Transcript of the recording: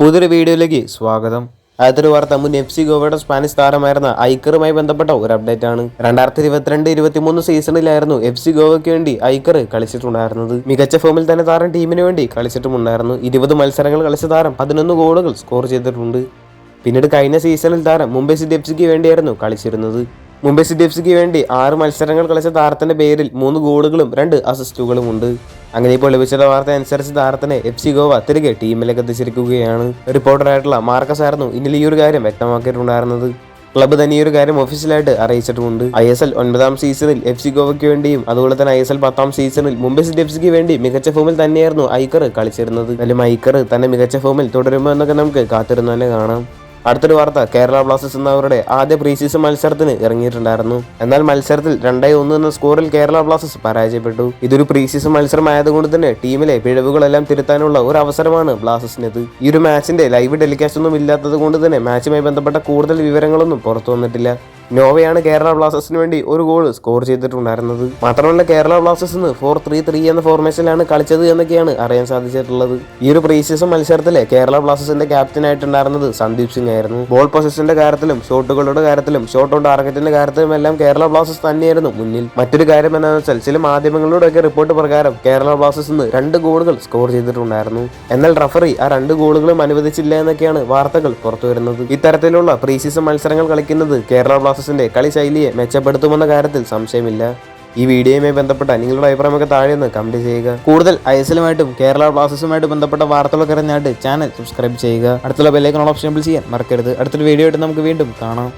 പുതിയൊരു വീഡിയോയിലേക്ക് സ്വാഗതം. അതൊരു വാർത്ത മുൻ എഫ് സി ഗോവയുടെ സ്പാനിഷ് താരമായിരുന്ന ഐക്കറുമായി ബന്ധപ്പെട്ട ഒരു അപ്ഡേറ്റ് ആണ്. രണ്ടായിരത്തി ഇരുപത്തിരണ്ട് ഇരുപത്തിമൂന്ന് സീസണിലായിരുന്നു എഫ് സി ഗോവയ്ക്ക് വേണ്ടി ഐക്കർ കളിച്ചിട്ടുണ്ടായിരുന്നത്. മികച്ച ഫോമിൽ തന്നെ താരം ടീമിന് വേണ്ടി കളിച്ചിട്ടുമുണ്ടായിരുന്നു. ഇരുപത് മത്സരങ്ങൾ കളിച്ച താരം പതിനൊന്ന് ഗോളുകൾ സ്കോർ ചെയ്തിട്ടുണ്ട്. പിന്നീട് കഴിഞ്ഞ സീസണിൽ താരം മുംബൈ സിറ്റി എഫ് സിക്ക് വേണ്ടിയായിരുന്നു കളിച്ചിരുന്നത്. മുംബൈ സിറ്റി എഫ് സിക്ക് വേണ്ടി ആറ് മത്സരങ്ങൾ കളിച്ച താരത്തിന്റെ പേരിൽ മൂന്ന് ഗോളുകളും രണ്ട് അസിസ്റ്റുകളും ഉണ്ട്. അങ്ങനെ ഇപ്പോൾ ലഭിച്ച വാർത്ത അനുസരിച്ച് താരത്തിനെ എഫ് സി ഗോവ തിരികെ ടീമിലേക്ക് എത്തിച്ചിരിക്കുകയാണ്. റിപ്പോർട്ടറായിട്ടുള്ള മാർക്കസ് ആയിരുന്നു ഇന്നലെ ഈ ഒരു കാര്യം വ്യക്തമാക്കിയിട്ടുണ്ടായിരുന്നത്. ക്ലബ്ബ് തന്നെ ഈ ഒരു കാര്യം ഒഫീഷ്യലായിട്ട് അറിയിച്ചിട്ടുമുണ്ട്. ഐ എസ് എൽ ഒൻപതാം സീസണിൽ എഫ് സി ഗോവയ്ക്ക് വേണ്ടിയും അതുപോലെ തന്നെ ഐ എസ് എൽ പത്താം സീസണിൽ മുംബൈ സിറ്റി എഫ് സിക്ക് വേണ്ടി മികച്ച ഫോമിൽ തന്നെയായിരുന്നു ഐക്കർ കളിച്ചിരുന്നത്. അല്ലെങ്കിൽ ഐക്കർ തന്നെ മികച്ച ഫോമിൽ തുടരുമോ എന്നൊക്കെ നമുക്ക് കാത്തിരുന്നു തന്നെ കാണാം. അടുത്തൊരു വാർത്ത കേരള ബ്ലാസ്റ്റേഴ്സ് എന്നവരുടെ ആദ്യ പ്രീ സീസൺ മത്സരത്തിന് ഇറങ്ങിയിട്ടുണ്ടായിരുന്നു. എന്നാൽ മത്സരത്തിൽ രണ്ടേ ഒന്ന് എന്ന സ്കോറിൽ കേരള ബ്ലാസ്റ്റേഴ്സ് പരാജയപ്പെട്ടു. ഇതൊരു പ്രീ സീസൺ മത്സരമായതുകൊണ്ട് തന്നെ ടീമിലെ പിഴവുകളെല്ലാം തിരുത്താനുള്ള ഒരു അവസരമാണ് ബ്ലാസ്റ്റേഴ്സിനത്. ഈ ഒരു മാച്ചിന്റെ ലൈവ് ടെലികാസ്റ്റ് ഒന്നും ഇല്ലാത്തത് കൊണ്ട് തന്നെ മാച്ചുമായി ബന്ധപ്പെട്ട കൂടുതൽ വിവരങ്ങളൊന്നും പുറത്തു വന്നിട്ടില്ല. നോവയാണ് കേരള ബ്ലാസ്റ്റേഴ്സിന് വേണ്ടി ഒരു ഗോൾ സ്കോർ ചെയ്തിട്ടുണ്ടായിരുന്നത്. മാത്രമല്ല Kerala Blasters four three three എന്ന ഫോർമേഷനിലാണ് കളിച്ചത് എന്നൊക്കെയാണ് അറിയാൻ സാധിച്ചിട്ടുള്ളത്. ഈ ഒരു പ്രീ സീസൺ മത്സരത്തിലെ കേരള ബ്ലാസ്റ്റേഴ്സിന്റെ ക്യാപ്റ്റൻ ആയിട്ടുണ്ടായിരുന്നത് സന്ദീപ് സിംഗ് ആയിരുന്നു. ബോൾ പൊസിഷന്റെ കാര്യത്തിലും ഷോട്ടുകളുടെ കാര്യത്തിലും ഷോട്ട് ഓൺ ടാർഗറ്റിന്റെ കാര്യത്തിലും എല്ലാം കേരള ബ്ലാസ്റ്റേഴ്സ് തന്നെയായിരുന്നു മുന്നിൽ. മറ്റൊരു കാര്യം എന്താണെന്ന് വെച്ചാൽ ചില മാധ്യമങ്ങളുടെയൊക്കെ റിപ്പോർട്ട് പ്രകാരം കേരള ബ്ലാസ്റ്റേഴ്സ് രണ്ട് ഗോളുകൾ സ്കോർ ചെയ്തിട്ടുണ്ടായിരുന്നു. എന്നാൽ റഫറി ആ രണ്ട് ഗോളുകളും അനുവദിച്ചില്ല എന്നൊക്കെയാണ് വാർത്തകൾ പുറത്തു വരുന്നത് ഇത്തരത്തിലുള്ള പ്രീ സീസൺ മത്സരങ്ങൾ കളിക്കുന്നത് കേരള ബ്ലാസ്റ്റേഴ്സിന്റെ കളി ശൈലിയെ മെച്ചപ്പെടുത്തുമെന്ന കാര്യത്തിൽ സംശയമില്ല. ഈ വീഡിയോയുമായി ബന്ധപ്പെട്ട നിങ്ങളുടെ അഭിപ്രായമൊക്കെ താഴെ നിന്ന് കമന്റ് ചെയ്യുക. കൂടുതൽ ഐ എസ് എല്ലുമായിട്ടും കേരള ബ്ലാസ്റ്റേഴ്സുമായിട്ട് ബന്ധപ്പെട്ട വാർത്തകളൊക്കെ അറിഞ്ഞായിട്ട് ചാനൽ സബ്സ്ക്രൈബ് ചെയ്യുക. അടുത്തുള്ള ബെല്ലൈക്കൺ ഓപ്ഷൻ ചെയ്യാൻ മറക്കരുത്. അടുത്തൊരു വീഡിയോ ആയിട്ട് നമുക്ക് വീണ്ടും കാണാം.